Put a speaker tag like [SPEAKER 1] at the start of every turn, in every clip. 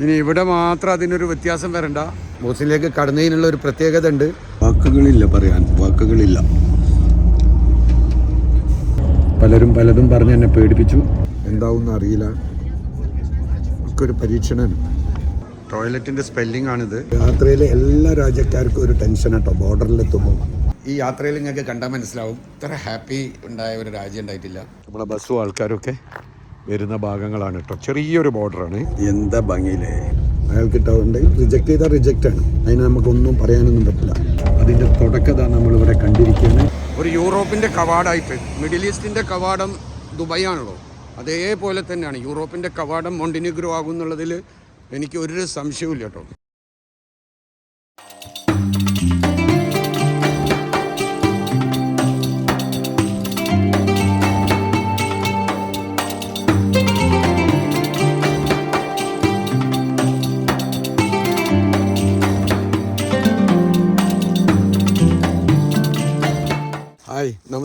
[SPEAKER 1] ഇനി ഇവിടെ മാത്രം അതിനൊരു വ്യത്യാസം വരണ്ട. ബോസിലേക്ക് കടന്നതിനുള്ള ഒരു പ്രത്യേകത ഉണ്ട്. വാക്കുകളില്ല പറയാൻ വാക്കുകളില്ല. പലരും പലതും പറഞ്ഞ് എന്നെ പേടിപ്പിച്ചു. എന്താവും അറിയില്ല. ഒക്കെ ഒരു പരീക്ഷണമാണ് ടോയ്ലറ്റിന്റെ സ്പെല്ലിംഗ് ആണിത്. യാത്രയിലെ എല്ലാ രാജ്യക്കാർക്കും ഒരു ടെൻഷൻ കേട്ടോ ബോർഡറിലെത്തുമ്പോൾ ഈ യാത്രയിൽ നിങ്ങൾക്ക് കണ്ടാൽ മനസ്സിലാവും ഇത്ര ഹാപ്പി ഉണ്ടായ ഒരു രാജ്യം ഉണ്ടായിട്ടില്ല. നമ്മളെ ബസ്സും ആൾക്കാരും ഒക്കെ വരുന്ന ഭാഗങ്ങളാണ് കേട്ടോ ചെറിയൊരു ബോർഡറാണ്. എന്താ ഭംഗിയില്ലേ? അയാൾക്ക് ഇട്ടുണ്ടെങ്കിൽ റിജക്ട് ചെയ്താൽ റിജക്റ്റ് ആണ്. അതിന് നമുക്കൊന്നും പറയാനൊന്നും പറ്റില്ല. അതിന്റെ തുടക്കത നമ്മൾ ഇവിടെ കണ്ടിരിക്കുകയാണ് ഒരു യൂറോപ്പിന്റെ കവാടായിട്ട് മിഡിൽ ഈസ്റ്റിന്റെ കവാടം ദുബായ് ആണല്ലോ അതേപോലെ തന്നെയാണ് യൂറോപ്പിന്റെ കവാടം മൊണ്ടിനിഗ്രോ ആകും എന്നുള്ളതിൽ എനിക്ക് ഒരു സംശയവും കേട്ടോ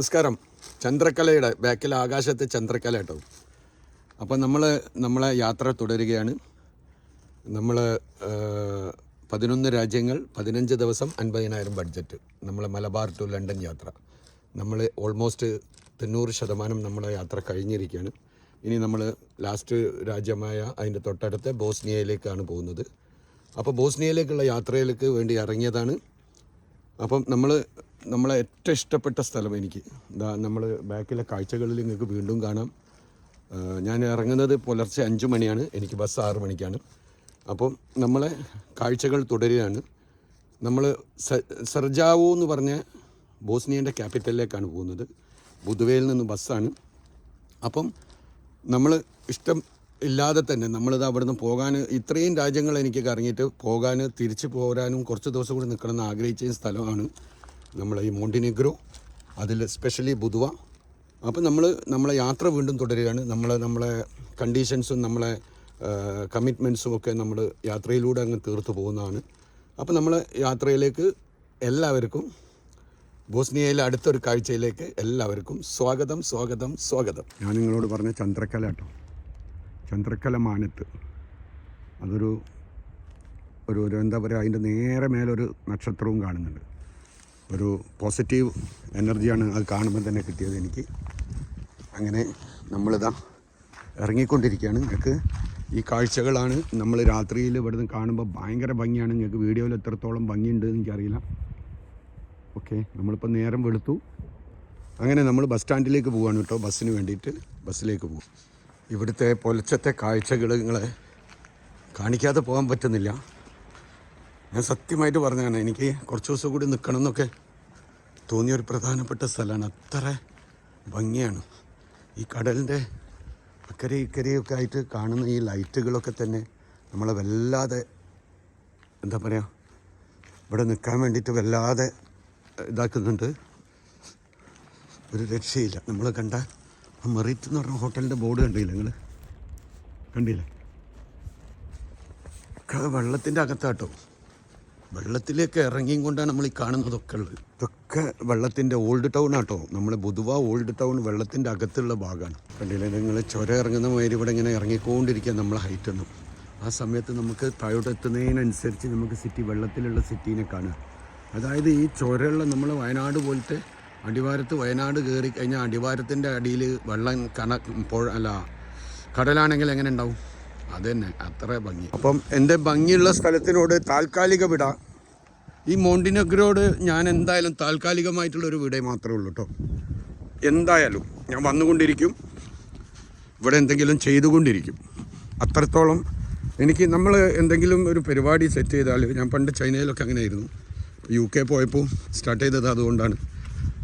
[SPEAKER 1] നമസ്കാരം. ചന്ദ്രക്കലയുടെ ബാക്കിൽ ആകാശത്തെ ചന്ദ്രക്കല കേട്ടോ. അപ്പോൾ നമ്മൾ നമ്മളെ യാത്ര തുടരുകയാണ്. നമ്മൾ പതിനൊന്ന് രാജ്യങ്ങൾ പതിനഞ്ച് ദിവസം അൻപതിനായിരം ബഡ്ജറ്റ്. നമ്മളെ മലബാർ ടു ലണ്ടൻ യാത്ര. നമ്മൾ ഓൾമോസ്റ്റ് തൊണ്ണൂറ് ശതമാനം നമ്മളെ യാത്ര കഴിഞ്ഞിരിക്കുകയാണ്. ഇനി നമ്മൾ ലാസ്റ്റ് രാജ്യമായ അതിന്റെ തൊട്ടടുത്ത് ബോസ്നിയയിലേക്കാണ് പോകുന്നത്. അപ്പോൾ ബോസ്നിയയിലേക്കുള്ള യാത്രയിലേക്ക് വേണ്ടി ഇറങ്ങിയതാണ്. അപ്പം നമ്മൾ നമ്മളെ ഏറ്റവും ഇഷ്ടപ്പെട്ട സ്ഥലം എനിക്ക്. ഇതാ നമ്മൾ ബാക്കിലെ കാഴ്ചകളിൽ നിങ്ങൾക്ക് വീണ്ടും കാണാം. ഞാൻ ഇറങ്ങുന്നത് പുലർച്ചെ അഞ്ച് മണിയാണ്. എനിക്ക് ബസ് ആറ് മണിക്കാണ്. അപ്പം നമ്മളെ കാഴ്ചകൾ തുടരുകയാണ്. നമ്മൾ സർജാവോ എന്ന് പറഞ്ഞ ബോസ്നിയന്റെ ക്യാപിറ്റലിലേക്കാണ് പോകുന്നത്. ബുധുവയിൽ നിന്ന് ബസ്സാണ്. അപ്പം നമ്മൾ ഇഷ്ടം ഇല്ലാതെ തന്നെ നമ്മളിത് അവിടുന്ന് പോകാൻ ഇത്രയും രാജ്യങ്ങൾ എനിക്ക് കറങ്ങിയിട്ട് പോകാൻ തിരിച്ചു പോരാനും കുറച്ച് ദിവസം കൂടി നിൽക്കണം എന്ന് ആഗ്രഹിച്ച സ്ഥലമാണ് നമ്മളെ ഈ മോണ്ടിനെഗ്രോ അതിൽ സ്പെഷ്യലി ബുധുവ. അപ്പം നമ്മൾ നമ്മളെ യാത്ര വീണ്ടും തുടരുകയാണ്. നമ്മൾ നമ്മളെ കണ്ടീഷൻസും നമ്മളെ കമ്മിറ്റ്മെന്റ്സും ഒക്കെ നമ്മൾ യാത്രയിലൂടെ അങ്ങ് തീർത്തു പോകുന്നതാണ്. അപ്പം നമ്മൾ യാത്രയിലേക്ക് എല്ലാവർക്കും ബോസ്നിയയിലെ അടുത്തൊരു കാഴ്ചയിലേക്ക് എല്ലാവർക്കും സ്വാഗതം സ്വാഗതം സ്വാഗതം. ഞാൻ നിങ്ങളോട് പറഞ്ഞ ചന്ദ്രക്കല കേട്ടോ. ചന്ദ്രക്കല മാനത്ത്. അതൊരു ഒരു എന്താ പറയുക അതിന്റെ നേരെ മേലൊരു നക്ഷത്രവും കാണുന്നുണ്ട്. ഒരു പോസിറ്റീവ് എനർജിയാണ് അത് കാണുമ്പോൾ തന്നെ കിട്ടിയത് എനിക്ക്. അങ്ങനെ നമ്മളിതാ ഇറങ്ങിക്കൊണ്ടിരിക്കുകയാണ്. നിങ്ങൾക്ക് ഈ കാഴ്ചകളാണ് നമ്മൾ രാത്രിയിൽ ഇവിടുന്ന് കാണുമ്പോൾ ഭയങ്കര ഭംഗിയാണ്. നിങ്ങൾക്ക് വീഡിയോയിൽ എത്രത്തോളം ഭംഗിയുണ്ട് എന്ന് എനിക്കറിയില്ല. ഓക്കെ നമ്മളിപ്പോൾ നേരം വെളുത്തു. അങ്ങനെ നമ്മൾ ബസ് സ്റ്റാൻഡിലേക്ക് പോവുകയാണ് കേട്ടോ. ബസ്സിന് വേണ്ടിയിട്ട് ബസ്സിലേക്ക് പോകും ഇവിടുത്തെ പൊലച്ചത്തെ കാഴ്ചകൾ നിങ്ങളെ കാണിക്കാതെ പോകാൻ പറ്റുന്നില്ല. ഞാൻ സത്യമായിട്ട് പറഞ്ഞതാണ് എനിക്ക് കുറച്ച് ദിവസം കൂടി നിൽക്കണം എന്നൊക്കെ തോന്നിയ ഒരു പ്രധാനപ്പെട്ട സ്ഥലമാണ്. അത്ര ഭംഗിയാണ്. ഈ കടലിന്റെ അക്കരെ ഇക്കരെയൊക്കെ ആയിട്ട് കാണുന്ന ഈ ലൈറ്റുകളൊക്കെ തന്നെ നമ്മളെ വല്ലാതെ എന്താ പറയുക ഇവിടെ നിൽക്കാൻ വേണ്ടിയിട്ട് വല്ലാതെ ഇതാക്കുന്നുണ്ട്. ഒരു രക്ഷയില്ല. നമ്മൾ കണ്ട മെറിറ്റ് എന്ന് പറഞ്ഞ ഹോട്ടലിന്റെ ബോർഡ് കണ്ടില്ല നിങ്ങൾ കണ്ടില്ല? വെള്ളത്തിന്റെ അകത്താട്ടോ. വെള്ളത്തിലേക്ക് ഇറങ്ങിയും കൊണ്ടാണ് നമ്മൾ ഈ കാണുന്നതൊക്കെ ഉള്ളത്. ഇതൊക്കെ വെള്ളത്തിന്റെ ഓൾഡ് ടൗൺ ആട്ടോ. നമ്മൾ ബുധുവ ഓൾഡ് ടൗൺ വെള്ളത്തിന്റെ അകത്തുള്ള ഭാഗമാണ്. കണ്ടില്ലേ? നിങ്ങൾ ചുര ഇറങ്ങുന്ന മാതിരി ഇവിടെ ഇങ്ങനെ ഇറങ്ങിക്കൊണ്ടിരിക്കുക നമ്മളെ ഹൈറ്റ് ഒന്നും. ആ സമയത്ത് നമുക്ക് താഴോട്ട് എത്തുന്നതിനനുസരിച്ച് നമുക്ക് സിറ്റി വെള്ളത്തിലുള്ള സിറ്റീനെ കാണുക. അതായത് ഈ ചുരമുള്ള നമ്മൾ വയനാട് പോലത്തെ അടിവാരത്ത് വയനാട് കയറി കഴിഞ്ഞാൽ അടിവാരത്തിന്റെ അടിയിൽ വെള്ളം കണ അല്ല കടലാണെങ്കിൽ എങ്ങനെ ഉണ്ടാവും? അത് തന്നെ അത്ര ഭംഗി. അപ്പം എന്റെ ഭംഗിയുള്ള സ്ഥലത്തിനോട് താൽക്കാലിക വിട ഈ മോണ്ടിനഗ്രോട് ഞാൻ എന്തായാലും താൽക്കാലികമായിട്ടുള്ളൊരു വിട മാത്രമേ ഉള്ളൂ കേട്ടോ എന്തായാലും ഞാൻ വന്നുകൊണ്ടിരിക്കും. ഇവിടെ എന്തെങ്കിലും ചെയ്തുകൊണ്ടിരിക്കും. അത്രത്തോളം എനിക്ക് നമ്മൾ എന്തെങ്കിലും ഒരു പരിപാടി സെറ്റ് ചെയ്താൽ ഞാൻ പണ്ട് ചൈനയിലൊക്കെ അങ്ങനെ ആയിരുന്നു യു കെ പോയപ്പോൾ സ്റ്റാർട്ട് ചെയ്തത് അതുകൊണ്ടാണ്.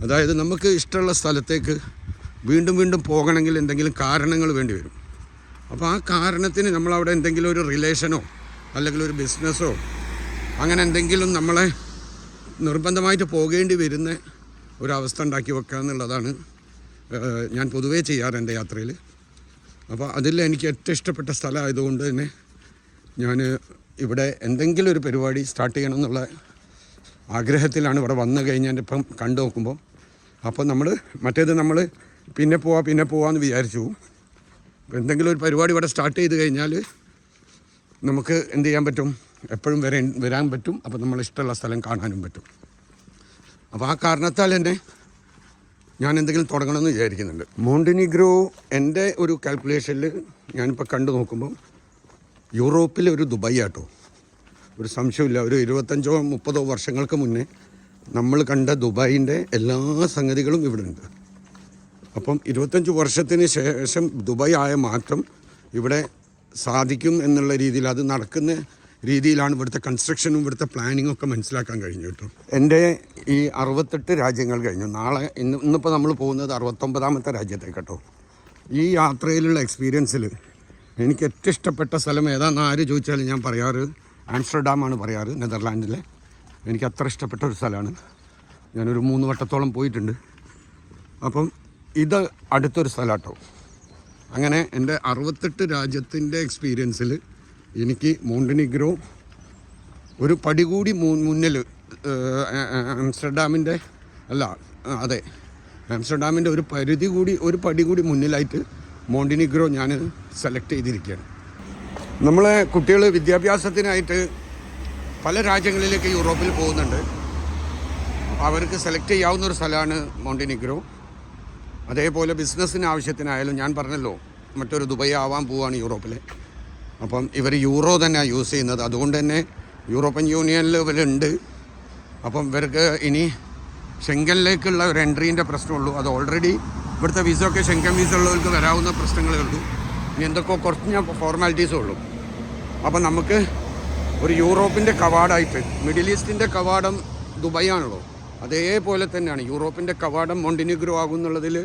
[SPEAKER 1] അതായത് നമുക്ക് ഇഷ്ടമുള്ള സ്ഥലത്തേക്ക് വീണ്ടും വീണ്ടും പോകണമെങ്കിൽ എന്തെങ്കിലും കാരണങ്ങൾ വേണ്ടി വരും. അപ്പോൾ ആ കാരണത്തിന് നമ്മളവിടെ എന്തെങ്കിലും ഒരു റിലേഷനോ അല്ലെങ്കിൽ ഒരു ബിസിനസ്സോ അങ്ങനെ എന്തെങ്കിലും നമ്മളെ നിർബന്ധമായിട്ട് പോകേണ്ടി വരുന്ന ഒരവസ്ഥ ഉണ്ടാക്കി വെക്കുക എന്നുള്ളതാണ് ഞാൻ പൊതുവേ ചെയ്യാറ് എന്റെ യാത്രയിൽ. അപ്പോൾ അതിൽ എനിക്ക് ഏറ്റവും ഇഷ്ടപ്പെട്ട സ്ഥലമായതുകൊണ്ട് തന്നെ ഞാൻ ഇവിടെ എന്തെങ്കിലും ഒരു പരിപാടി സ്റ്റാർട്ട് ചെയ്യണം എന്നുള്ള ആഗ്രഹത്തിലാണ് ഇവിടെ വന്നു കഴിഞ്ഞാൽ ഇപ്പം കണ്ടു നോക്കുമ്പോൾ അപ്പോൾ നമ്മൾ മറ്റേത് നമ്മൾ പിന്നെ പോവാ പിന്നെ പോവാമെന്ന് വിചാരിച്ചു. എന്തെങ്കിലും ഒരു പരിപാടി ഇവിടെ സ്റ്റാർട്ട് ചെയ്ത് കഴിഞ്ഞാൽ നമുക്ക് എന്ത് ചെയ്യാൻ പറ്റും? എപ്പോഴും വരെ വരാൻ പറ്റും. അപ്പോൾ നമ്മൾ ഇഷ്ടമുള്ള സ്ഥലം കാണാനും പറ്റും. അപ്പോൾ ആ കാരണത്താൽ തന്നെ ഞാൻ എന്തെങ്കിലും തുടങ്ങണമെന്ന് വിചാരിക്കുന്നുണ്ട്. മോണ്ടിനിഗ്രോ എന്റെ ഒരു കാൽക്കുലേഷനിൽ ഞാനിപ്പോൾ കണ്ടു നോക്കുമ്പോൾ യൂറോപ്പിലെ ഒരു ദുബായ് ആട്ടോ. ഒരു സംശയമില്ല ഒരു ഇരുപത്തഞ്ചോ മുപ്പതോ വർഷങ്ങൾക്ക് മുന്നേ നമ്മൾ കണ്ട ദുബായിന്റെ എല്ലാ സംഗതികളും ഇവിടെ ഉണ്ട് അപ്പം ഇരുപത്തഞ്ച് വർഷത്തിന് ശേഷം ദുബായ് ആയ മാറ്റം ഇവിടെ സാധിക്കും എന്നുള്ള രീതിയിൽ അത് നടക്കുന്ന രീതിയിലാണ് ഇവിടുത്തെ കൺസ്ട്രക്ഷനും ഇവിടുത്തെ പ്ലാനിങ്ങും ഒക്കെ മനസ്സിലാക്കാൻ കഴിഞ്ഞു കേട്ടോ. എന്റെ ഈ അറുപത്തെട്ട് രാജ്യങ്ങൾ കഴിഞ്ഞു. നാളെ ഇന്ന് ഇന്നിപ്പോൾ നമ്മൾ പോകുന്നത് അറുപത്തൊമ്പതാമത്തെ രാജ്യത്തേക്ക് കേട്ടോ. ഈ യാത്രയിലുള്ള എക്സ്പീരിയൻസിൽ എനിക്ക് ഏറ്റവും ഇഷ്ടപ്പെട്ട സ്ഥലം ഏതാണെന്ന് ആര് ചോദിച്ചാലും ഞാൻ പറയാറ് ആംസ്റ്റർഡാമാണ് പറയാറ് നെതർലാൻഡിലെ. എനിക്ക് അത്ര ഇഷ്ടപ്പെട്ട ഒരു സ്ഥലമാണ്. ഞാനൊരു മൂന്ന് വട്ടത്തോളം പോയിട്ടുണ്ട്. അപ്പം ഇത് അടുത്തൊരു സ്ഥലമാട്ടോ. അങ്ങനെ എന്റെ അറുപത്തെട്ട് രാജ്യത്തിന്റെ എക്സ്പീരിയൻസിൽ എനിക്ക് മോണ്ടിനിഗ്രോ ഒരു പടി കൂടി മുന്നിൽ ആംസ്റ്റർഡാമിന്റെ അല്ല അതെ ആംസ്റ്റർഡാമിന്റെ ഒരു പരിധി കൂടി ഒരു പടി കൂടി മുന്നിലായിട്ട് മോണ്ടിനിഗ്രോ ഞാൻ സെലക്ട് ചെയ്തിരിക്കുകയാണ്. നമ്മളെ കുട്ടികൾ വിദ്യാഭ്യാസത്തിനായിട്ട് പല രാജ്യങ്ങളിലേക്ക് യൂറോപ്പിൽ പോകുന്നുണ്ട്. അവർക്ക് സെലക്ട് ചെയ്യാവുന്ന ഒരു സ്ഥലമാണ് മോണ്ടിനിഗ്രോ അതേപോലെ ബിസിനസ്സിന് ആവശ്യത്തിനായാലും ഞാൻ പറഞ്ഞല്ലോ മറ്റൊരു ദുബായ് ആവാൻ പോവുകയാണ് യൂറോപ്പിൽ അപ്പം ഇവർ യൂറോ തന്നെയാണ് യൂസ് ചെയ്യുന്നത്. അതുകൊണ്ട് തന്നെ യൂറോപ്യൻ യൂണിയനിൽ ഇവരുണ്ട്. അപ്പം ഇവർക്ക് ഇനി ഷെങ്കനിലേക്കുള്ള ഒരു എൻട്രീന്റെ പ്രശ്നമുള്ളൂ. അത് ഓൾറെഡി ഇവിടുത്തെ വിസ ഒക്കെ ഷെങ്കൻ വിസ ഉള്ളവർക്ക് വരാവുന്ന പ്രശ്നങ്ങളേ ഉള്ളൂ. ഇനി എന്തൊക്കെ ഞാൻ ഫോർമാലിറ്റീസേ ഉള്ളൂ. അപ്പം നമുക്ക് ഒരു യൂറോപ്പിന്റെ കവാടായിട്ട് മിഡിൽ ഈസ്റ്റിന്റെ കവാടം ദുബായ് ആണല്ലോ. അതേപോലെ തന്നെയാണ്. യൂറോപ്പിന്റെ കവാടം മൊണ്ടിനിഗ്രോ ആകുന്നുള്ളതിൽ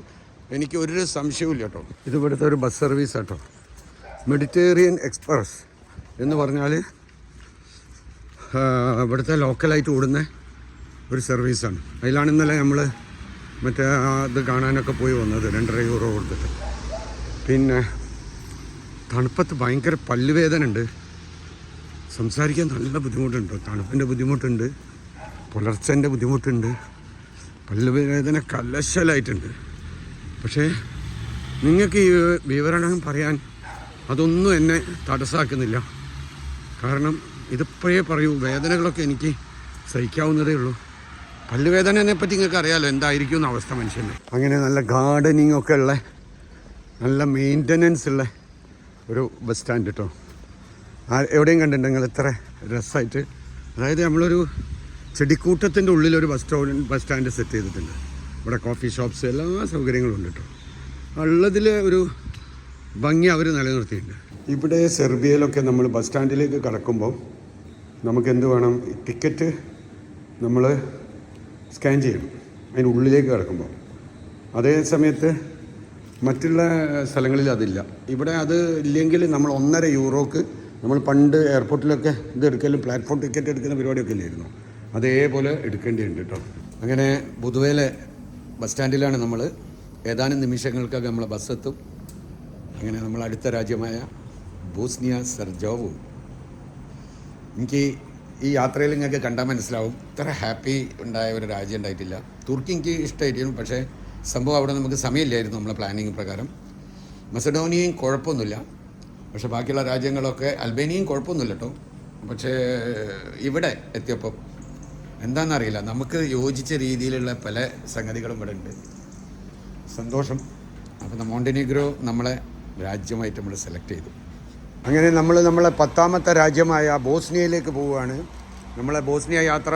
[SPEAKER 1] എനിക്ക് ഒരു സംശയവുമില്ല കേട്ടോ. ഇത് ഒരു ബസ് സർവീസ് കേട്ടോ മെഡിറ്റേറിയൻ എക്സ്പ്രസ് എന്ന് പറഞ്ഞാൽ ഇവിടുത്തെ ലോക്കലായിട്ട് ഓടുന്ന ഒരു സർവീസാണ്. അതിലാണ് ഇന്നലെ നമ്മൾ മറ്റേ ഇത് കാണാനൊക്കെ പോയി വന്നത്. രണ്ടര യൂറോ കൊടുത്തിട്ട്. പിന്നെ തണുപ്പത്ത് ഭയങ്കര പല്ലുവേദന ഉണ്ട് സംസാരിക്കാൻ നല്ല ബുദ്ധിമുട്ടുണ്ട് തണുപ്പിന്റെ ബുദ്ധിമുട്ടുണ്ട്. പുലർച്ചന്റെ ബുദ്ധിമുട്ടുണ്ട്. പല്ലുവേദന കലശലായിട്ടുണ്ട്. പക്ഷേ നിങ്ങൾക്ക് ഈ വിവരണം പറയാൻ അതൊന്നും എന്നെ തടസ്സാക്കുന്നില്ല. കാരണം ഇതിപ്പോഴേ പറയൂ വേദനകളൊക്കെ എനിക്ക് സഹിക്കാവുന്നതേ ഉള്ളൂ. പല്ലുവേദനയെ പറ്റി നിങ്ങൾക്ക് അറിയാമല്ലോ എന്തായിരിക്കും എന്ന അവസ്ഥ മനുഷ്യന്റെ അങ്ങനെ നല്ല ഗാർഡനിങ് ഒക്കെ ഉള്ള നല്ല മെയിന്റനൻസ് ഉള്ള ഒരു ബസ് സ്റ്റാൻഡ് കേട്ടോ എവിടെയും കണ്ടിട്ടുണ്ടെങ്കിൽ ഇത്ര രസമായിട്ട് അതായത് നമ്മളൊരു ചെടിക്കൂട്ടത്തിന്റെ ഉള്ളിലൊരു bus stop bus stand set ചെയ്തിട്ടുണ്ട്. ഇവിടെ കോഫി ഷോപ്സ് എല്ലാ സൗകര്യങ്ങളും ഉണ്ട് കേട്ടോ ഉള്ളതിൽ ഒരു ഭംഗി അവർ നിലനിർത്തിയിട്ടുണ്ട്. ഇവിടെ സെർബിയയിലൊക്കെ നമ്മൾ ബസ് സ്റ്റാൻഡിലേക്ക് കടക്കുമ്പോൾ നമുക്ക് എന്ത് വേണം ടിക്കറ്റ് നമ്മൾ സ്കാൻ ചെയ്യണം. അതിന്റെ ഉള്ളിലേക്ക് കിടക്കുമ്പോൾ അതേ സമയത്ത് മറ്റുള്ള സ്ഥലങ്ങളിൽ അതില്ല. ഇവിടെ അത് ഇല്ലെങ്കിൽ നമ്മൾ ഒന്നര യൂറോക്ക് നമ്മൾ പണ്ട് എയർപോർട്ടിലൊക്കെ ഇത് എടുക്കലും പ്ലാറ്റ്ഫോം ടിക്കറ്റ് എടുക്കുന്ന പരിപാടിയൊക്കെ ഇല്ലായിരുന്നു. അതേപോലെ എടുക്കേണ്ടിയുണ്ട് കേട്ടോ. അങ്ങനെ പൊതുവേലെ ബസ് സ്റ്റാൻഡിലാണ് നമ്മൾ ഏതാനും നിമിഷങ്ങൾക്കൊക്കെ നമ്മൾ ബസ് എത്തും. അങ്ങനെ നമ്മൾ അടുത്ത രാജ്യമായ ബോസ്നിയ സെർജോവും. എനിക്ക് ഈ യാത്രയിൽ നിങ്ങൾക്ക് കണ്ടാൽ മനസ്സിലാവും. ഇത്ര ഹാപ്പി ഉണ്ടായ ഒരു രാജ്യം ഉണ്ടായിട്ടില്ല. തുർക്കി എനിക്ക് ഇഷ്ടമായിരിക്കും പക്ഷേ സംഭവം അവിടെ നമുക്ക് സമയമില്ലായിരുന്നു നമ്മളെ പ്ലാനിങ് പ്രകാരം. മസഡോണിയയും കുഴപ്പമൊന്നുമില്ല. പക്ഷേ ബാക്കിയുള്ള രാജ്യങ്ങളൊക്കെ അൽബേനിയയും കുഴപ്പമൊന്നുമില്ല കേട്ടോ. പക്ഷേ ഇവിടെ എത്തിയപ്പോൾ എന്താണെന്നറിയില്ല നമുക്ക് യോജിച്ച രീതിയിലുള്ള പല സംഗതികളും ഇവിടെ ഉണ്ട് സന്തോഷം. അപ്പോൾ മോണ്ടിനിഗ്രോ നമ്മളെ രാജ്യമായിട്ട് നമ്മൾ സെലക്ട് ചെയ്തു. അങ്ങനെ നമ്മൾ നമ്മളെ പത്താമത്തെ രാജ്യമായ ബോസ്നിയയിലേക്ക് പോവുകയാണ്. നമ്മളെ ബോസ്നിയ യാത്ര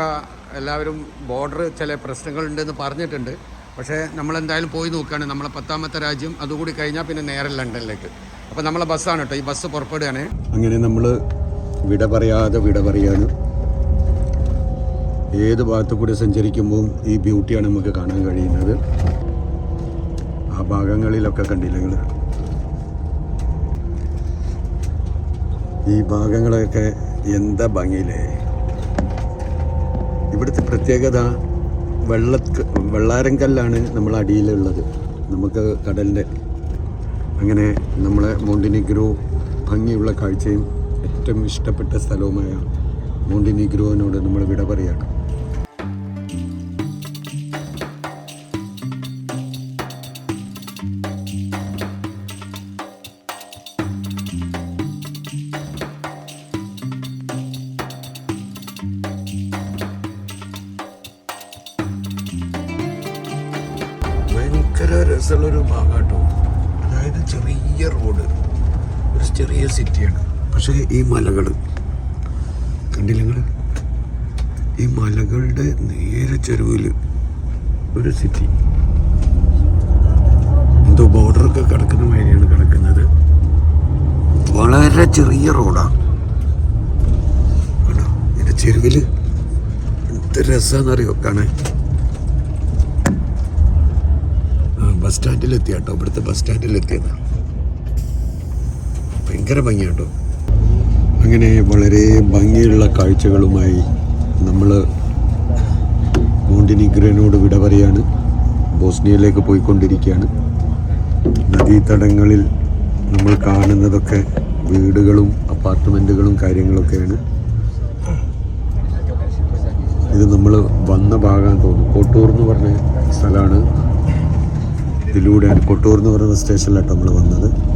[SPEAKER 1] എല്ലാവരും ബോർഡർ ചില പ്രശ്നങ്ങളുണ്ടെന്ന് പറഞ്ഞിട്ടുണ്ട്. പക്ഷേ നമ്മളെന്തായാലും പോയി നോക്കുകയാണ്. നമ്മളെ പത്താമത്തെ രാജ്യം അതുകൂടി കഴിഞ്ഞാൽ പിന്നെ നേരെ ലണ്ടനിലേക്ക്. അപ്പോൾ നമ്മളെ ബസ്സാണ് കേട്ടോ. ഈ ബസ് പുറപ്പെടുകയാണ്. അങ്ങനെ നമ്മൾ വിട പറയാതെ വിട പറയാണ് ഏത് ഭാഗത്തു കൂടി സഞ്ചരിക്കുമ്പോൾ ഈ ബ്യൂട്ടിയാണ് നമുക്ക് കാണാൻ കഴിയുന്നത്. ആ ഭാഗങ്ങളിലൊക്കെ കണ്ടില്ല നിങ്ങൾ ഈ ഭാഗങ്ങളൊക്കെ എന്താ ഭംഗിയില്ലേ? ഇവിടുത്തെ പ്രത്യേകത വെള്ള വെള്ളാരങ്കല്ലാണ് നമ്മൾ അടിയിലുള്ളത്. നമുക്ക് കടലിന്റെ അങ്ങനെ നമ്മളെ മോണ്ടിനിഗ്രോ ഭംഗിയുള്ള കാഴ്ചയും ഏറ്റവും ഇഷ്ടപ്പെട്ട സ്ഥലവുമായ മോണ്ടിനിഗ്രോവിനോട് നമ്മൾ വിട പറയാണ് രസമുള്ളൊരു ഭാഗം കേട്ടോ അതായത് ചെറിയ റോഡ്. ഒരു ചെറിയ സിറ്റിയാണ്. പക്ഷേ ഈ മലകൾ കണ്ടില്ലങ്ങൾ ഈ മലകളുടെ നേരെ ചെരുവിൽ ഒരു സിറ്റി. എന്തോ ബോർഡറൊക്കെ കിടക്കുന്ന മാതിരിയാണ് കിടക്കുന്നത്. വളരെ ചെറിയ റോഡാണ് ആണോ ചെരുവിൽ എന്ത് രസമാണെന്നറിയോ കാണാൻ ആ ബസ് സ്റ്റാൻഡിലെത്തി കേട്ടോ. ഇവിടുത്തെ ബസ് സ്റ്റാൻഡിലെത്തിയത് ഭയങ്കര ഭംഗിയാട്ടോ അങ്ങനെ വളരെ ഭംഗിയുള്ള കാഴ്ചകളുമായി നമ്മൾ മോണ്ടിനിഗ്രനോട് വിട പറയാണ്. ബോസ്നിയയിലേക്ക് പോയിക്കൊണ്ടിരിക്കുകയാണ്. നദീതടങ്ങളിൽ നമ്മൾ കാണുന്നതൊക്കെ വീടുകളും അപ്പാർട്ട്മെന്റുകളും കാര്യങ്ങളൊക്കെയാണ്. ഇത് നമ്മൾ വന്ന ഭാഗം തോന്നുന്നു. കോട്ടൂർ എന്ന് പറഞ്ഞ സ്ഥലമാണ്. ഇതിലൂടെയാണ്. കൊട്ടൂർ എന്ന് പറയുന്ന സ്റ്റേഷനിലാണ് നമ്മൾ വന്നത്.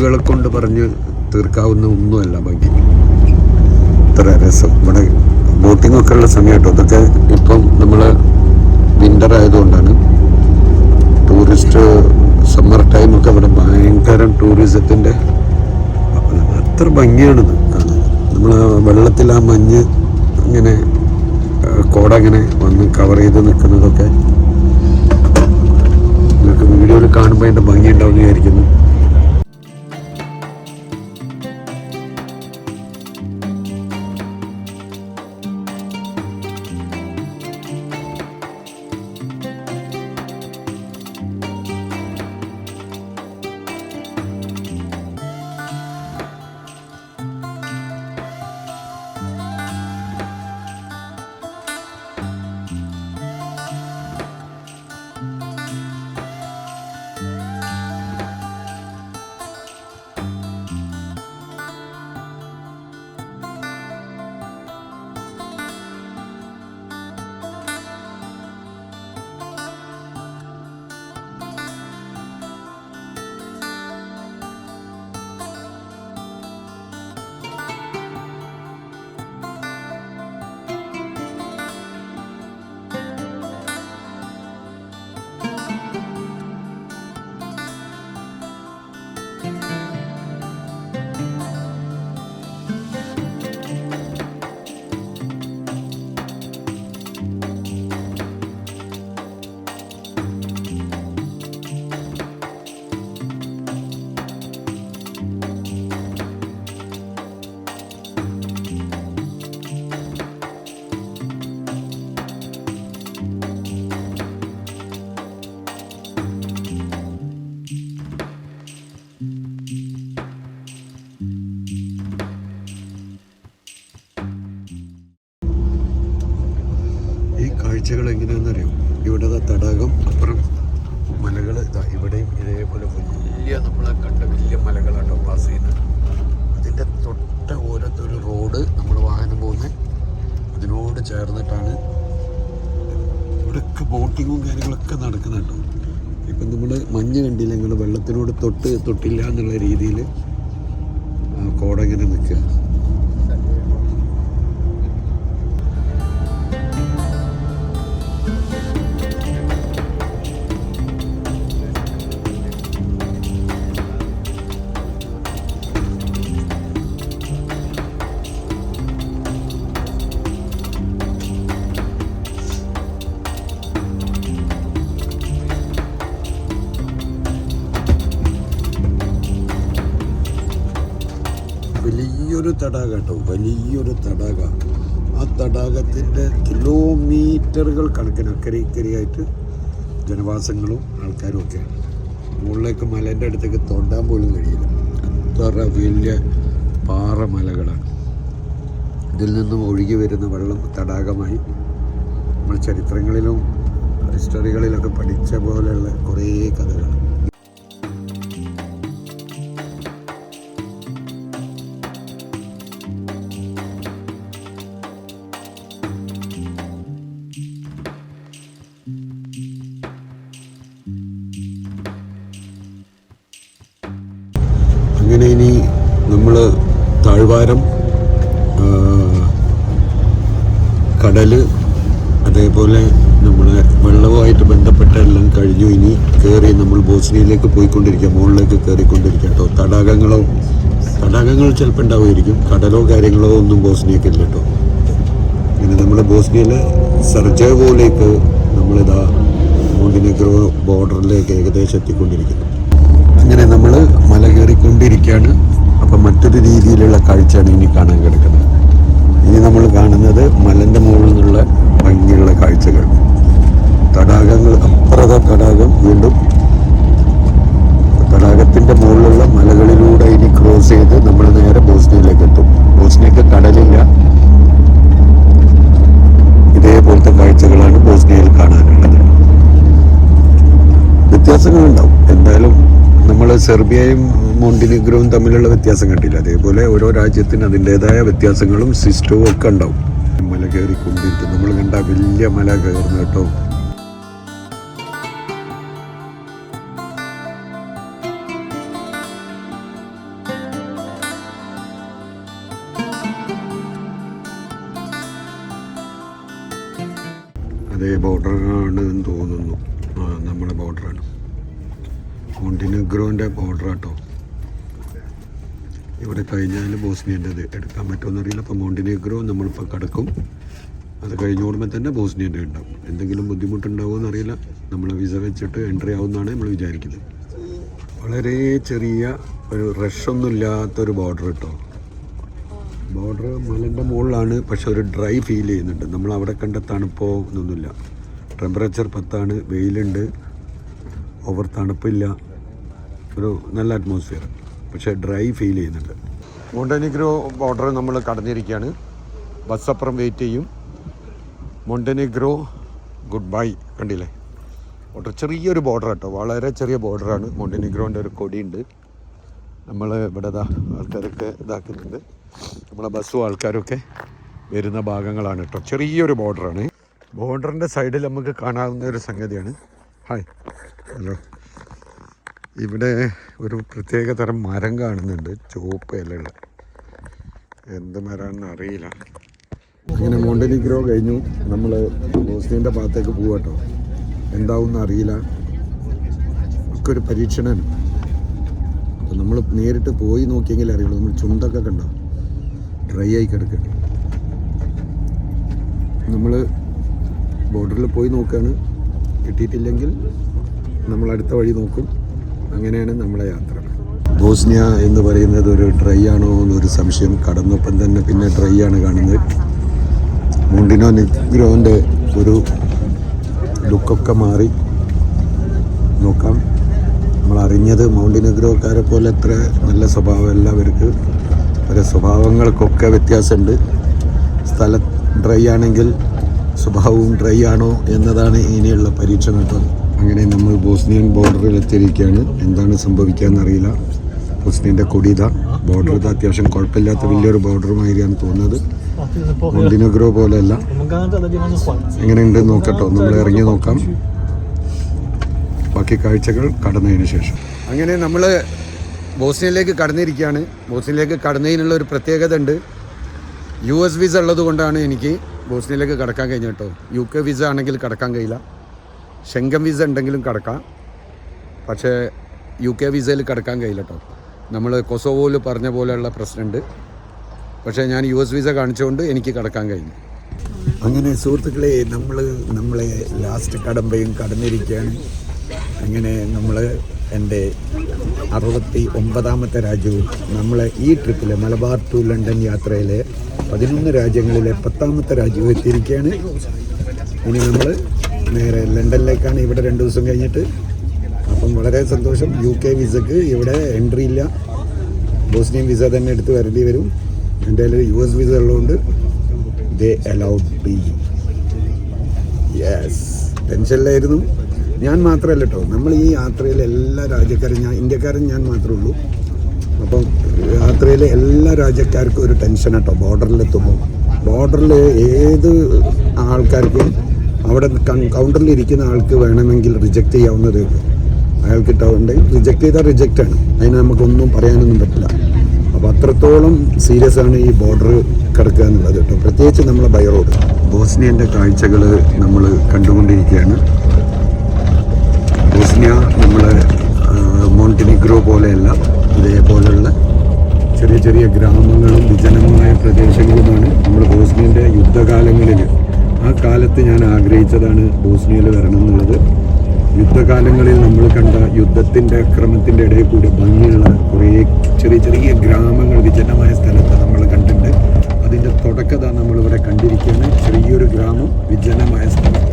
[SPEAKER 1] വാക്കുകളെ കൊണ്ട് പറഞ്ഞ് തീർക്കാവുന്ന ഒന്നുമല്ല ബാക്കി. ഇത്ര രസം. ഇവിടെ ബോട്ടിംഗ് ഒക്കെ ഉള്ള സമയം കേട്ടോ. അതൊക്കെ ഇപ്പം നമ്മൾ വിന്റർ ആയതുകൊണ്ടാണ്. ടൂറിസ്റ്റ് സമ്മർ ടൈമൊക്കെ ഇവിടെ ഭയങ്കര ടൂറിസത്തിന്റെ അത്ര ഭംഗിയാണിത്. നമ്മൾ വെള്ളത്തിൽ ആ മഞ്ഞ് ഇങ്ങനെ കോട ഇങ്ങനെ വന്ന് കവർ ചെയ്ത് നിൽക്കുന്നതൊക്കെ. നിങ്ങൾക്ക് വീഡിയോയിൽ കാണുമ്പോൾ അതിന്റെ ഭംഗി ഉണ്ടാവുകയായിരിക്കുന്നു തൊട്ടില്ല എന്നുള്ള രീതിയിൽ തടാകം കേട്ടോ വലിയൊരു തടാകം. ആ തടാകത്തിന്റെ കിലോമീറ്ററുകൾ കണക്കിന് അക്കരെ ഇക്കരെയായിട്ട് ജനവാസങ്ങളും ആൾക്കാരും ഒക്കെയാണ് മുകളിലേക്ക് മലേന്റെ അടുത്തേക്ക് തൊണ്ടാൻ പോലും കഴിയില്ല. അത്ര വലിയ പാറമലകളാണ്. ഇതിൽ നിന്നും ഒഴുകി വരുന്ന വെള്ളം തടാകമായി. നമ്മൾ ചരിത്രങ്ങളിലും ഹിസ്റ്ററികളിലൊക്കെ പഠിച്ച പോലെയുള്ള കുറേ കഥകൾ താഴ്വാരം കടൽ അതേപോലെ നമ്മുടെ വെള്ളവുമായിട്ട് ബന്ധപ്പെട്ട എല്ലാം കഴിഞ്ഞു. ഇനി കയറി നമ്മൾ ബോസ്നിയയിലേക്ക് പോയിക്കൊണ്ടിരിക്കുക മുകളിലേക്ക് കയറിക്കൊണ്ടിരിക്കുക കേട്ടോ. തടാകങ്ങളോ തടാകങ്ങൾ ചിലപ്പോൾ ഉണ്ടാവുമായിരിക്കും. കടലോ കാര്യങ്ങളോ ഒന്നും ബോസ്നിയക്കില്ല കേട്ടോ. ഇനി നമ്മൾ ബോസ്നിയയിലെ സർജേവോയിലേക്ക് നമ്മളിതാ മോണ്ടിനെഗ്രോ ബോർഡറിലേക്ക് ഏകദേശം എത്തിക്കൊണ്ടിരിക്കുന്നു. അങ്ങനെ നമ്മൾ മല കയറിക്കൊണ്ടിരിക്കുകയാണ്. അപ്പം മറ്റൊരു രീതിയിലുള്ള കാഴ്ചയാണ് ഇനി കാണാൻ കിടക്കുന്നത്. ഇനി നമ്മൾ കാണുന്നത് മലന്റെ മുകളിൽ നിന്നുള്ള ഭംഗിയുള്ള കാഴ്ചകൾ. തടാകങ്ങൾ അപ്പുറത്തെ തടാകം വീണ്ടും. തടാകത്തിന്റെ മുകളിലുള്ള മലകളിലൂടെ ഇനി ക്രോസ് ചെയ്ത് നമ്മൾ നേരെ ബോസ്നിയയിലേക്ക് എത്തും. ബോസ്നിയക്ക് കടലില്ല. ഇതേപോലത്തെ കാഴ്ചകളാണ് ബോസ്നിയയിൽ കാണാനുള്ളത്. വ്യത്യാസങ്ങളുണ്ടാവും. എന്തായാലും നമ്മൾ സെർബിയയും മോണ്ടിനിഗ്രോയും തമ്മിലുള്ള വ്യത്യാസം കണ്ടില്ല. അതേപോലെ ഓരോ രാജ്യത്തിന് അതിന്റെതായ വ്യത്യാസങ്ങളും സിസ്റ്റവും ഒക്കെ ഉണ്ടാവും. മല കയറി കയറിക്കൊണ്ടിരിക്കും നമ്മൾ കണ്ട വലിയ മല കയറുന്ന കേട്ടോ. അറിയില്ല അപ്പോൾ മോണ്ടിനെഗ്രോ നമ്മളിപ്പോൾ കടക്കും. അത് കഴിഞ്ഞ ഓർമ്മ തന്നെ ബോസ്നിയന്റെ ഉണ്ടാവും. എന്തെങ്കിലും ബുദ്ധിമുട്ടുണ്ടാവുമെന്ന് അറിയില്ല നമ്മൾ വിസ വെച്ചിട്ട് എൻട്രി ആവുമെന്നാണ് നമ്മൾ വിചാരിക്കുന്നത്. വളരെ ചെറിയ ഒരു റഷൊന്നും ഇല്ലാത്തൊരു ബോർഡർ കേട്ടോ. ബോർഡർ മലന്റെ മുകളിലാണ്. പക്ഷെ ഒരു ഡ്രൈ ഫീൽ ചെയ്യുന്നുണ്ട്. നമ്മൾ അവിടെ കണ്ട തണുപ്പോ ഒന്നുമില്ല ടെമ്പറേച്ചർ പത്താണ്. വെയിലുണ്ട്. ഓവർ തണുപ്പില്ല. ഒരു നല്ല അറ്റ്മോസ്ഫിയർ പക്ഷേ ഡ്രൈ ഫീൽ ചെയ്യുന്നുണ്ട്. മൊണ്ടനിഗ്രോ ബോർഡർ നമ്മൾ കടന്നിരിക്കുകയാണ്. ബസ് അപ്പുറം വെയിറ്റ് ചെയ്യും. മൊണ്ടനിഗ്രോ ഗുഡ് ബൈ കണ്ടില്ലേ? ബോർഡർ ചെറിയൊരു ബോർഡർ കേട്ടോ വളരെ ചെറിയ ബോർഡറാണ് മൊണ്ടനിഗ്രോന്റെ ഒരു കൊടിയുണ്ട്. നമ്മൾ ഇവിടെ ആൾക്കാരൊക്കെ ഇതാക്കുന്നുണ്ട്. നമ്മളെ ബസ്സും ആൾക്കാരൊക്കെ വരുന്ന ഭാഗങ്ങളാണ് കേട്ടോ ചെറിയൊരു ബോർഡറാണ് ബോർഡറിന്റെ സൈഡിൽ നമുക്ക് കാണാവുന്ന ഒരു സംഗതിയാണ്. ഹായ് ഹലോ ഇവിടെ ഒരു പ്രത്യേക തരം മരം കാണുന്നുണ്ട്. ചുവപ്പ് ഇലകൾ. എന്ത് മരമാണെന്ന് അറിയില്ല. അങ്ങനെ മോണ്ടനിഗ്രോ കഴിഞ്ഞു. നമ്മൾ ഹോസ്റ്റലിന്റെ ഭാഗത്തേക്ക് പോവാട്ടോ എന്താവും അറിയില്ല. ഒക്കെ ഒരു പരീക്ഷണമാണ് അപ്പം നമ്മൾ നേരിട്ട് പോയി നോക്കിയെങ്കിൽ അറിയുള്ളൂ. നമ്മൾ ചുണ്ടൊക്കെ കണ്ടോ? ഡ്രൈ ആയി കിടക്കട്ടെ നമ്മൾ ബോർഡറിൽ പോയി നോക്കുകയാണ് കിട്ടിയിട്ടില്ലെങ്കിൽ നമ്മൾ അടുത്ത വഴി നോക്കും. അങ്ങനെയാണ് നമ്മളെ യാത്ര. ബോസ്നിയ എന്ന് പറയുന്നത് ഒരു ഡ്രൈ ആണോ എന്നൊരു സംശയം കടന്നൊപ്പം തന്നെ പിന്നെ ഡ്രൈ ആണ് കാണുന്നത്. മുണ്ടിനോ നിഗ്രോന്റെ ഒരു ലുക്കൊക്കെ മാറി. നോക്കാം. നമ്മൾ അറിഞ്ഞത് മൗണ്ടിനഗ്രോക്കാരെ പോലെ അത്ര നല്ല സ്വഭാവമല്ല അവർക്ക്. പല സ്വഭാവങ്ങൾക്കൊക്കെ വ്യത്യാസമുണ്ട്. സ്ഥല ഡ്രൈ ആണെങ്കിൽ സ്വഭാവവും ഡ്രൈ ആണോ എന്നതാണ് ഇനിയുള്ള പരീക്ഷണത്വം അങ്ങനെ നമ്മൾ ബോസ്നിയൻ ബോർഡറിൽ എത്തിയിരിക്കുകയാണ്. എന്താണ് സംഭവിക്കുകയെന്നറിയില്ല ബോസ്നിയന്റെ കൊടിത ബോർഡർ ഇത് അത്യാവശ്യം കുഴപ്പമില്ലാത്ത വലിയൊരു ബോർഡറുമായിരിക്കാണ് തോന്നുന്നത്. മോണ്ടിനഗ്രോ പോലെയല്ല. എങ്ങനെയുണ്ട് നോക്കട്ടോ. നമ്മൾ ഇറങ്ങി നോക്കാം. ബാക്കി കാഴ്ചകൾ കടന്നതിന് ശേഷം. അങ്ങനെ നമ്മൾ ബോസ്നിയയിലേക്ക് കടന്നിരിക്കുകയാണ്. ബോസ്നിയയിലേക്ക് കടന്നതിനുള്ള ഒരു പ്രത്യേകത ഉണ്ട്. യു എസ് വിസ ഉള്ളത് കൊണ്ടാണ് എനിക്ക് ബോസ്നിയയിലേക്ക് കടക്കാൻ കഴിഞ്ഞ കേട്ടോ. യു കെ വിസ ആണെങ്കിൽ കടക്കാൻ കഴിയില്ല. ഷെങ്കൻ വിസ ഉണ്ടെങ്കിലും കടക്കാം. പക്ഷേ യു കെ വിസയിൽ കടക്കാൻ കഴിയില്ല കേട്ടോ നമ്മൾ കൊസോവോയിൽ പറഞ്ഞ പോലെയുള്ള പ്രശ്നമുണ്ട് പക്ഷേ ഞാൻ യു എസ് വിസ കാണിച്ചുകൊണ്ട് എനിക്ക് കടക്കാൻ കഴിഞ്ഞു. അങ്ങനെ സുഹൃത്തുക്കളെ നമ്മൾ നമ്മളെ ലാസ്റ്റ് കടമ്പയും കടന്നിരിക്കുകയാണ്. അങ്ങനെ നമ്മൾ എന്റെ അറുപത്തി ഒമ്പതാമത്തെ രാജ്യവും നമ്മളെ ഈ ട്രിപ്പിലെ മലബാർ ടു ലണ്ടൻ യാത്രയിലെ പതിനൊന്ന് രാജ്യങ്ങളിലെ പത്താമത്തെ രാജ്യവും എത്തിയിരിക്കുകയാണ്. ഇനി നമ്മൾ നേരെ ലണ്ടനിലേക്കാണ് ഇവിടെ രണ്ട് ദിവസം കഴിഞ്ഞിട്ട്. അപ്പം വളരെ സന്തോഷം. യു കെ വിസക്ക് ഇവിടെ എൻട്രി ഇല്ല. ബോസ്നിയൻ വിസ തന്നെ എടുത്ത് വരേണ്ടി വരും. എന്റെ കയ്യിൽ യു എസ് വിസ ഉള്ളതുകൊണ്ട് ദേ അലൗഡ് ബി യെസ് ടെൻഷനിലായിരുന്നു ഞാൻ മാത്രമല്ല കേട്ടോ നമ്മൾ ഈ യാത്രയിൽ എല്ലാ രാജ്യക്കാരും ഞാൻ ഇന്ത്യക്കാരൻ ഞാൻ മാത്രമേ ഉള്ളൂ. അപ്പം യാത്രയിലെ എല്ലാ രാജ്യക്കാർക്കും ഒരു ടെൻഷൻ കേട്ടോ ബോർഡറിലെത്തുമ്പോൾ ബോർഡറിൽ ഏത് ആൾക്കാർക്കും അവിടെ കൗണ്ടറിൽ ഇരിക്കുന്ന ആൾക്ക് വേണമെങ്കിൽ റിജക്റ്റ് ചെയ്യാവുന്നതേ അയാൾ അയാൾക്ക് ഇട്ടാവുണ്ടെങ്കിൽ റിജക്റ്റ് ചെയ്താൽ റിജക്റ്റ് ആണ്. അതിന് നമുക്കൊന്നും പറയാനൊന്നും പറ്റില്ല. അപ്പോൾ അത്രത്തോളം സീരിയസ് ആണ് ഈ ബോർഡർ കിടക്കുക എന്നുള്ളത് കേട്ടോ. പ്രത്യേകിച്ച് നമ്മളെ ബൈറോഡ് ബോസ്നിയന്റെ കാഴ്ചകൾ നമ്മൾ കണ്ടുകൊണ്ടിരിക്കുകയാണ്. ബോസ്നിയ നമ്മൾ മോണ്ടിനിഗ്രോ പോലെയല്ല ഇതേപോലെയുള്ള ചെറിയ ചെറിയ ഗ്രാമങ്ങളും വിജനമായ പ്രദേശങ്ങളുമാണ്. നമ്മൾ ബോസ്നിയന്റെ യുദ്ധകാലങ്ങളിൽ ആ കാലത്ത് ഞാൻ ആഗ്രഹിച്ചതാണ് ബോസ്നിയയിൽ വരണം എന്നുള്ളത് യുദ്ധകാലങ്ങളിൽ നമ്മൾ കണ്ട യുദ്ധത്തിന്റെ അക്രമത്തിന്റെ ഇടയിൽ കൂടി ഭംഗിയുള്ള കുറേ ചെറിയ ചെറിയ ഗ്രാമങ്ങൾ വിജനമായ സ്ഥലത്ത് നമ്മൾ കണ്ടിട്ടുണ്ട്. അതിന്റെ തുടക്കത നമ്മളിവിടെ കണ്ടിരിക്കുകയാണ് ചെറിയൊരു ഗ്രാമം വിജനമായ സ്ഥലം.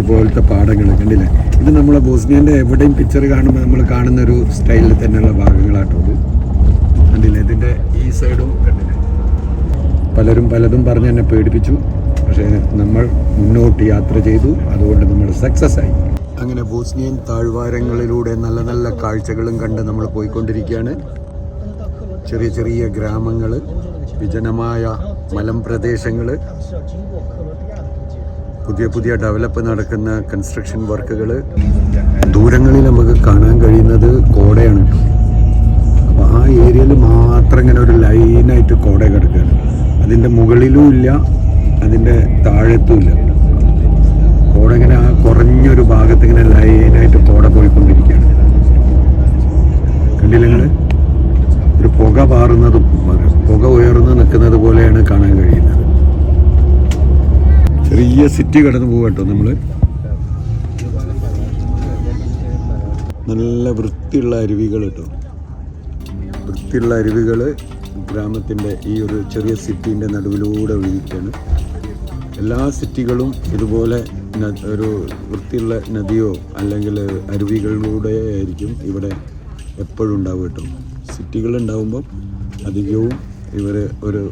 [SPEAKER 1] പോലത്തെ പാടങ്ങൾ കണ്ടില്ലേ? ഇത് നമ്മളെ ബോസ്നിയന്റെ എവിടെയും പിക്ചർ കാണുമ്പോൾ നമ്മൾ കാണുന്ന ഒരു സ്റ്റൈലിൽ തന്നെയുള്ള ഇത്. കണ്ടില്ലേ? ഇതിന്റെ ഈ സൈഡും കണ്ടില്ലേ? പലരും പലതും പറഞ്ഞ് എന്നെ പേടിപ്പിച്ചു. പക്ഷേ നമ്മൾ മുന്നോട്ട് യാത്ര ചെയ്തു. അതുകൊണ്ട് നമ്മൾ സക്സസ് ആയി. അങ്ങനെ ബോസ്നിയൻ താഴ്വാരങ്ങളിലൂടെ നല്ല നല്ല കാഴ്ചകളും കണ്ട് നമ്മൾ പോയിക്കൊണ്ടിരിക്കുകയാണ്. ചെറിയ ചെറിയ ഗ്രാമങ്ങൾ വിജനമായ മലമ്പ്രദേശങ്ങൾ പുതിയ പുതിയ ഡെവലപ്പ് നടക്കുന്ന കൺസ്ട്രക്ഷൻ വർക്കുകൾ ദൂരങ്ങളിൽ നമുക്ക് കാണാൻ കഴിയുന്നത് കോടയാണ് അപ്പോൾ ആ ഏരിയയിൽ മാത്രം ഇങ്ങനെ ഒരു ലൈനായിട്ട് കോട കിടക്കുകയാണ്. അതിന്റെ മുകളിലും ഇല്ല അതിന്റെ താഴത്തും ഇല്ല. കോട ഇങ്ങനെ ആ കുറഞ്ഞൊരു ഭാഗത്ത് ഇങ്ങനെ ലൈനായിട്ട് കോട പോയിക്കൊണ്ടിരിക്കുകയാണ്. കണ്ടില്ല നിങ്ങൾ ഒരു പുക പാറുന്നതും പുക ഉയർന്നു നിൽക്കുന്നത് പോലെയാണ് കാണാൻ കഴിയുന്നത്. ചെറിയ സിറ്റി കടന്നു പോകും കേട്ടോ നമ്മൾ നല്ല വൃത്തിയുള്ള അരുവികൾ കേട്ടോ. വൃത്തിയുള്ള അരുവികൾ ഗ്രാമത്തിന്റെ ഈ ഒരു ചെറിയ സിറ്റീന്റെ നടുവിലൂടെ ഒഴുകിയിട്ടാണ്. എല്ലാ സിറ്റികളും ഇതുപോലെ ഒരു വൃത്തിയുള്ള നദിയോ അല്ലെങ്കിൽ അരുവികളിലൂടെ ആയിരിക്കും ഇവിടെ എപ്പോഴും ഉണ്ടാവും കേട്ടോ. സിറ്റികൾ ഉണ്ടാവുമ്പം അധികവും ഇവർ ഒരു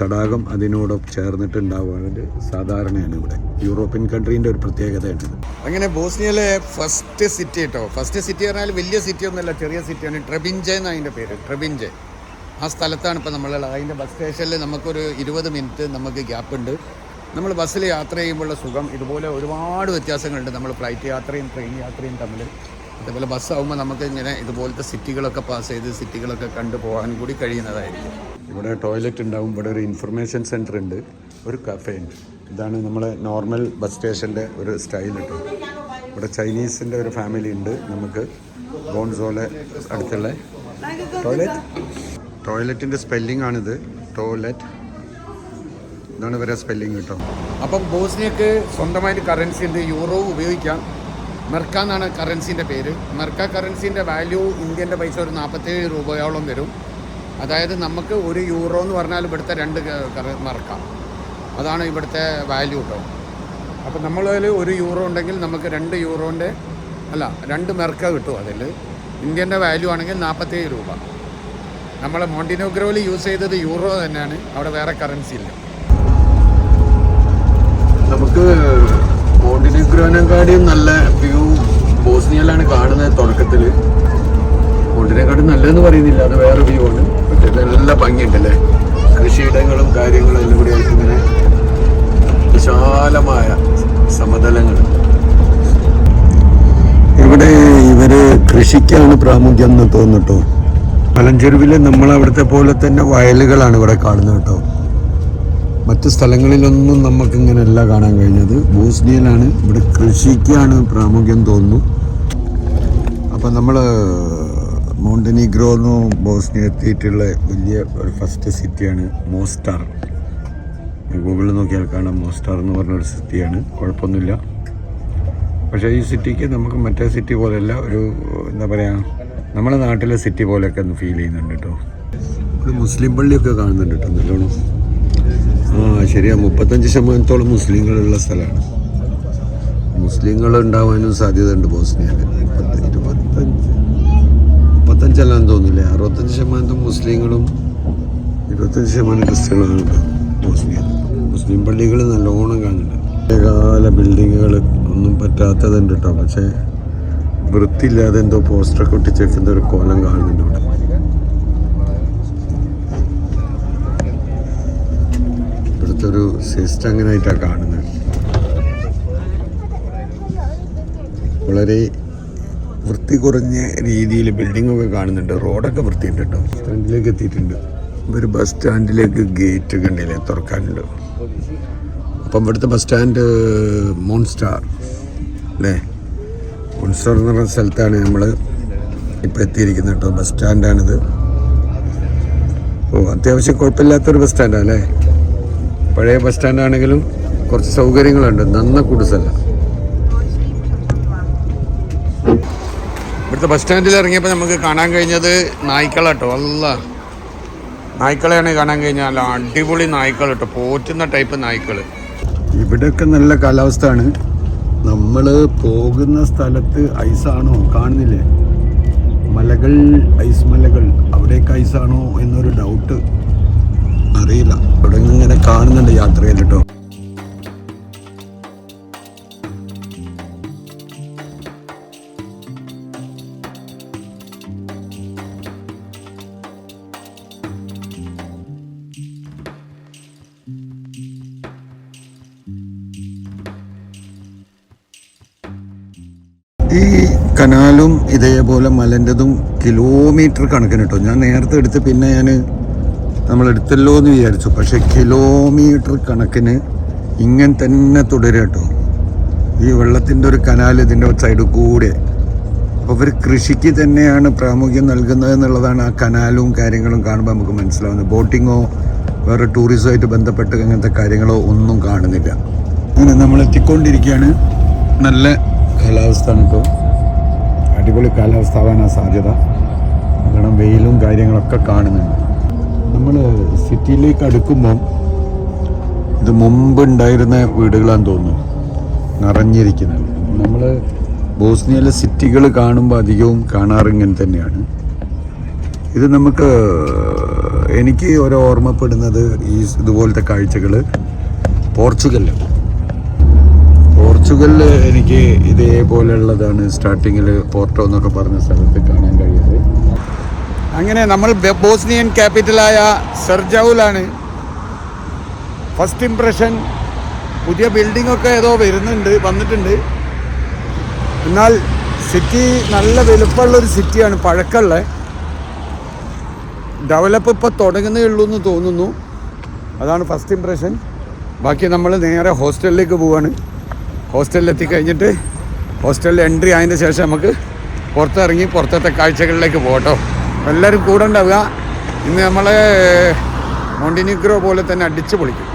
[SPEAKER 1] തടാകം അതിനോട് ചേർന്നിട്ട് ഉണ്ടാവുന്നത് സാധാരണയാണ് ഇവിടെ. യൂറോപ്യൻ കൺട്രീന്റെ ഒരു പ്രത്യേകതയാണ് അങ്ങനെ ബോസ്നിയയിലെ ഫസ്റ്റ് സിറ്റി കേട്ടോ ഫസ്റ്റ് സിറ്റി പറഞ്ഞാൽ വലിയ സിറ്റി ഒന്നുമല്ല ചെറിയ സിറ്റിയാണ് ട്രെബിഞ്ചെ എന്ന അതിന്റെ പേര്. ട്രെബിഞ്ചെ ആ സ്ഥലത്താണ് ഇപ്പോൾ നമ്മൾ അതിന്റെ ബസ് സ്റ്റേഷനിൽ നമുക്കൊരു ഇരുപത് മിനിറ്റ് നമുക്ക് ഗ്യാപ്പ് ഉണ്ട്. നമ്മൾ ബസ്സിൽ യാത്ര ചെയ്യുമ്പോഴുള്ള സുഖം ഇതുപോലെ ഒരുപാട് വ്യത്യാസങ്ങളുണ്ട്. നമ്മൾ ഫ്ലൈറ്റ് യാത്രയും ട്രെയിൻ യാത്രയും തമ്മിൽ. അതേപോലെ ബസ് ആകുമ്പോൾ നമുക്ക് ഇങ്ങനെ ഇതുപോലത്തെ സിറ്റികളൊക്കെ പാസ് ചെയ്ത് സിറ്റികളൊക്കെ കണ്ടു പോകാൻ കൂടി കഴിയുന്നതായിരിക്കും. ഇവിടെ ടോയ്ലറ്റ് ഉണ്ടാവും. ഇവിടെ ഒരു ഇൻഫർമേഷൻ സെന്റർ ഉണ്ട്. ഒരു കഫേ ഉണ്ട്. ഇതാണ് നമ്മളെ നോർമൽ ബസ് സ്റ്റേഷന്റെ ഒരു സ്റ്റൈൽ കേട്ടോ ഇവിടെ ചൈനീസിന്റെ ഒരു ഫാമിലി ഉണ്ട് നമുക്ക്. ബോൺസോലെ അടുത്തുള്ള. ടോയ്ലറ്റ് ടോയ്ലറ്റിന്റെ സ്പെല്ലിംഗ് ആണിത്. ടോയ്ലറ്റ് ഇതാണ് ഇവരെ സ്പെല്ലിംഗ് കേട്ടോ അപ്പം ബോസ്നിയക്ക് സ്വന്തമായിട്ട് കറൻസി ഉണ്ട്. യൂറോ ഉപയോഗിക്കാം. മെർക്ക എന്നാണ് കറൻസിന്റെ പേര്. മെർക്ക കറൻസിന്റെ വാല്യൂ ഇന്ത്യന്റെ പൈസ ഒരു നാൽപ്പത്തേഴ് രൂപയോളം വരും. അതായത് നമുക്ക് ഒരു യൂറോ എന്ന് പറഞ്ഞാൽ ഇവിടുത്തെ രണ്ട് മറക്കാം. അതാണ് ഇവിടുത്തെ വാല്യൂ കേട്ടോ അപ്പം നമ്മളതിൽ ഒരു യൂറോ ഉണ്ടെങ്കിൽ നമുക്ക് രണ്ട് യൂറോന്റെ അല്ല രണ്ട് മെർക്ക കിട്ടും അതിൽ ഇന്ത്യന്റെ വാല്യൂ ആണെങ്കിൽ നാൽപ്പത്തേഴ് രൂപ. നമ്മൾ മോണ്ടിനോഗ്രോയിൽ യൂസ് ചെയ്തത് യൂറോ തന്നെയാണ്. അവിടെ വേറെ കറൻസി ഇല്ല. നമുക്ക് മോണ്ടിനോഗ്രോനെക്കാട്ടിയും നല്ല വ്യൂ ബോസ്നിയയിലാണ് കാണുന്നത് തുടക്കത്തിൽ മോണ്ടിനെക്കാട്ടും നല്ലതെന്ന് പറയുന്നില്ല. അത് വേറെ വ്യൂ ആണ്. പക്ഷേ നല്ല ഭംഗിയുണ്ടല്ലേ? കൃഷിയിടങ്ങളും കാര്യങ്ങളും എല്ലാം കൂടി ആയിട്ട് ഇങ്ങനെ വിശാലമായ സമതലങ്ങൾ. ഇവിടെ ഇവർ കൃഷിക്കാണ് പ്രാമുഖ്യം എന്ന് തോന്നുട്ടോ മലഞ്ചെരുവിൽ നമ്മൾ അവിടുത്തെ പോലെ തന്നെ വയലുകളാണ് ഇവിടെ കാണുന്നത് കേട്ടോ. മറ്റു സ്ഥലങ്ങളിലൊന്നും നമുക്ക് ഇങ്ങനെയല്ല കാണാൻ കഴിഞ്ഞത്. ബോസ്നിയയിലാണ് ഇവിടെ കൃഷിക്കാണ് പ്രാമുഖ്യം തോന്നുന്നു. അപ്പം നമ്മൾ മോണ്ടനിഗ്രോന്ന് ബോസ്നിയ എത്തിയിട്ടുള്ള വലിയ ഒരു ഫസ്റ്റ് സിറ്റിയാണ് മോസ്റ്റാർ. ഗൂഗിളിൽ നോക്കിയാൽ കാണാം മോസ്റ്റാർ എന്ന് പറഞ്ഞൊരു സിറ്റിയാണ് കുഴപ്പമൊന്നുമില്ല. പക്ഷേ ഈ സിറ്റിക്ക് നമുക്ക് മറ്റേ സിറ്റി പോലെയല്ല ഒരു എന്താ പറയുക നമ്മുടെ നാട്ടിലെ സിറ്റി പോലെയൊക്കെ ഒന്ന് ഫീൽ ചെയ്യുന്നുണ്ട് കേട്ടോ ഇവിടെ മുസ്ലിം പള്ളിയൊക്കെ കാണുന്നുണ്ട് കേട്ടോ നല്ലോണം. ആ ശരിയാ മുപ്പത്തഞ്ച് ശതമാനത്തോളം മുസ്ലിങ്ങളുള്ള സ്ഥലമാണ്. മുസ്ലിങ്ങൾ ഉണ്ടാവാനും സാധ്യതയുണ്ട് ബോസ്നിയയിൽ. മുപ്പത്തഞ്ചല്ലാന്ന് തോന്നില്ലേ അറുപത്തഞ്ച് ശതമാനം മുസ്ലിങ്ങളും ഇരുപത്തഞ്ച് ശതമാനം ക്രിസ്ത്യാനികളും മുസ്ലിം. മുസ്ലിം പള്ളികൾ നല്ലോണം കാണുന്നുണ്ട്. പഴയകാല ബിൽഡിങ്ങുകൾ ഒന്നും പറ്റാത്തതുണ്ട് കേട്ടോ പക്ഷേ വൃത്തിയില്ലാതെ എന്തോ പോസ്റ്ററൊക്കെ ഒട്ടിച്ചേക്കുന്ന ഒരു കോലം കാണുന്നുണ്ട് ഇവിടെ. ഇവിടുത്തെ ഒരു സിസ്റ്റം അങ്ങനെ ആയിട്ടാണ് കാണുന്നത്. വളരെ വൃത്തി കുറഞ്ഞ രീതിയിൽ ബിൽഡിംഗ് ഒക്കെ കാണുന്നുണ്ട്. റോഡൊക്കെ വൃത്തിയുണ്ട് കേട്ടോ സ്റ്റാൻഡിലേക്ക് എത്തിയിട്ടുണ്ട്. ഒരു ബസ് സ്റ്റാൻഡിലേക്ക് ഗേറ്റ് കണ്ടില്ലേ തുറക്കാനുണ്ട്. അപ്പം ഇവിടുത്തെ ബസ് സ്റ്റാൻഡ് മോൺസ്റ്റാർ അല്ലേ? മോൺസ്റ്റാർ എന്ന് പറഞ്ഞ സ്ഥലത്താണ് നമ്മൾ ഇപ്പോൾ എത്തിയിരിക്കുന്നത് കേട്ടോ ബസ് സ്റ്റാൻഡാണിത്. ഓ അത്യാവശ്യം കുഴപ്പമില്ലാത്തൊരു ബസ് സ്റ്റാൻഡാണ് അല്ലേ? പഴയ ബസ് സ്റ്റാൻഡാണെങ്കിലും കുറച്ച് സൗകര്യങ്ങളുണ്ട്. നന്ന കുടിസല്ല. ഇവിടുത്തെ ബസ് സ്റ്റാൻഡിൽ ഇറങ്ങിയപ്പോൾ നമുക്ക് കാണാൻ കഴിഞ്ഞത് നായ്ക്കളാട്ടോ അല്ല നായ്ക്കളെയാണ് കാണാൻ കഴിഞ്ഞാൽ അടിപൊളി നായ്ക്കൾ കേട്ടോ പോറ്റുന്ന ടൈപ്പ് നായ്ക്കൾ ഇവിടെയൊക്കെ നല്ല കാലാവസ്ഥയാണ് നമ്മൾ പോകുന്ന സ്ഥലത്ത് ഐസാണോ കാണുന്നില്ലേ? മലകൾ ഐസ് മലകൾ. അവിടേക്ക് ഐസാണോ എന്നൊരു ഡൗട്ട് അറിയില്ല. ഇവിടെ ഇങ്ങനെ കാണുന്നുണ്ട് യാത്രയിൽ കേട്ടോ കനാലും ഇതേപോലെ മലന്റെതും കിലോമീറ്റർ കണക്കിന് കിട്ടും ഞാൻ നേരത്തെ എടുത്ത് പിന്നെ ഞാൻ നമ്മൾ എടുത്തല്ലോ എന്ന് വിചാരിച്ചു. പക്ഷേ കിലോമീറ്റർ കണക്കിന് ഇങ്ങനെ തന്നെ തുടരുക കേട്ടോ ഈ വെള്ളത്തിന്റെ ഒരു കനാൽ ഇതിന്റെ സൈഡ് കൂടെ. അപ്പോൾ ഇവർ കൃഷിക്ക് തന്നെയാണ് പ്രാമുഖ്യം നൽകുന്നത് എന്നുള്ളതാണ് ആ കനാലും കാര്യങ്ങളും കാണുമ്പോൾ നമുക്ക് മനസ്സിലാവുന്നത്. ബോട്ടിങ്ങോ വേറെ ടൂറിസമായിട്ട് ബന്ധപ്പെട്ട് അങ്ങനത്തെ കാര്യങ്ങളോ ഒന്നും കാണുന്നില്ല. അങ്ങനെ നമ്മൾ എത്തിക്കൊണ്ടിരിക്കുകയാണ് നല്ല കാലാവസ്ഥയാണ് ഇപ്പോൾ അടിപൊളി കാലാവസ്ഥ ആവാനാണ് സാധ്യത. കാരണം വെയിലും കാര്യങ്ങളൊക്കെ കാണുന്നുണ്ട്. നമ്മൾ സിറ്റിയിലേക്ക് അടുക്കുമ്പം ഇത് മുമ്പ് ഉണ്ടായിരുന്ന വീടുകളാന്ന് തോന്നുന്നു. നിറഞ്ഞിരിക്കുന്നത്. നമ്മൾ ബോസ്നിയയിലെ സിറ്റികൾ കാണുമ്പോൾ അധികവും കാണാറിങ്ങനെ തന്നെയാണ്. ഇത് നമുക്ക് എനിക്ക് ഒരു ഓർമ്മപ്പെടുന്നത് ഈ ഇതുപോലത്തെ കാഴ്ചകൾ പോർച്ചുഗലിലാണ്. പോർച്ചുഗലിൽ എനിക്ക് ഇതേപോലെയുള്ളതാണ് സ്റ്റാർട്ടിങ്ങിൽ പോർട്ടോ എന്നൊക്കെ പറഞ്ഞ സ്ഥലത്ത് കാണാൻ കഴിയുന്നത്. അങ്ങനെ നമ്മൾ ബോസ്നിയൻ ക്യാപിറ്റലായ സെർജൌലാണ് ഫസ്റ്റ് ഇംപ്രഷൻ പുതിയ ബിൽഡിംഗ് ഒക്കെ ഏതോ വരുന്നുണ്ട് വന്നിട്ടുണ്ട്. എന്നാൽ സിറ്റി നല്ല വലുപ്പമുള്ളൊരു സിറ്റിയാണ് പഴക്കമുള്ള. ഡെവലപ്പ് ഇപ്പോൾ തുടങ്ങുന്നേ ഉള്ളൂ എന്ന് തോന്നുന്നു. അതാണ് ഫസ്റ്റ് ഇംപ്രഷൻ ബാക്കി നമ്മൾ നേരെ ഹോസ്റ്റലിലേക്ക് പോവാണ്. ഹോസ്റ്റലിൽ എത്തിക്കഴിഞ്ഞിട്ട് ഹോസ്റ്റലിൽ എൻട്രി ആയതിന് ശേഷം നമുക്ക് പുറത്തിറങ്ങി പുറത്തത്തെ കാഴ്ചകളിലേക്ക് പോകട്ടോ. എല്ലാവരും കൂടെ ഉണ്ടാവുക. ഇന്ന് നമ്മളെ മോണ്ടിനിഗ്രോ പോലെ തന്നെ അടിച്ചു പൊളിക്കും.